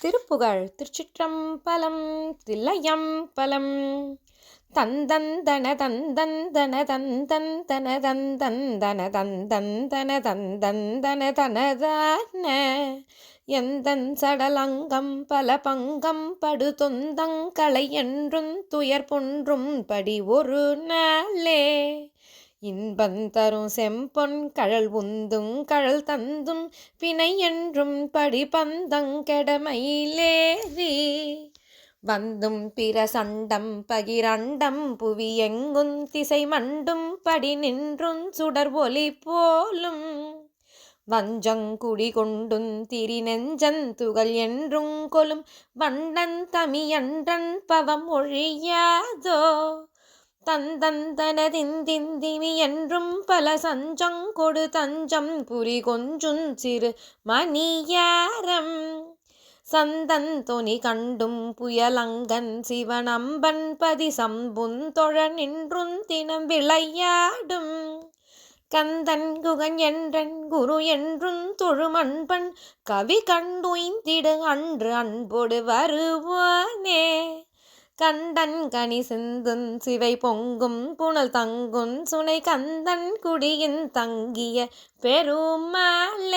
திருப்புகழ் திருச்சிற்றம்பலம் தில்லையம் பலம் தந்தந்தன தந்தந்தன தந்தந்தன தந்தந்தன தந்தந்தன தந்தந்தன தனதான. எந்தன் சடலங்கம் பல பங்கம் படுதொந்தங்களை என்றும் துயர் பொன்றும் படி ஒரு நாளே. இன்பம் தரும் செம்பொன் கழல் உந்தும் கழல் தந்தும் பிணை என்றும் படி பந்தங்கெடமையிலேறி வந்தும் பிற சண்டம் பகிரண்டம் புவி எங்குந் திசை மண்டும் படி நின்றும் சுடர் ஒலி போலும். வஞ்சங்குடி கொண்டுந் திரி நெஞ்சன் துகள் என்றுங் கொலும் வண்டன் தமியன்றன் பவம் ஒழியாதோ. தந்தந்தனதிந்திந்திமி என்றும் பல சஞ்சங்கொடு தஞ்சம் புரி கொஞ்சும் சிறு மணியாரம் சந்தந்தொனி கண்டும் புயலங்கன் சிவனம்பன் பதி சம்புந்தொழ நின்றும் தினம் விளையாடும். கந்தன் குகன் என்றன் குரு என்றும் தொழுமண்பன் கவி கண்டுய்ந்திடு அன்று அன்போடு வருவானே. கண்டன் கனி சிந்தும் சிவை பொங்கும் புனல் தங்கும் சுனை கந்தன் குடியின் தங்கிய பெருமாளே.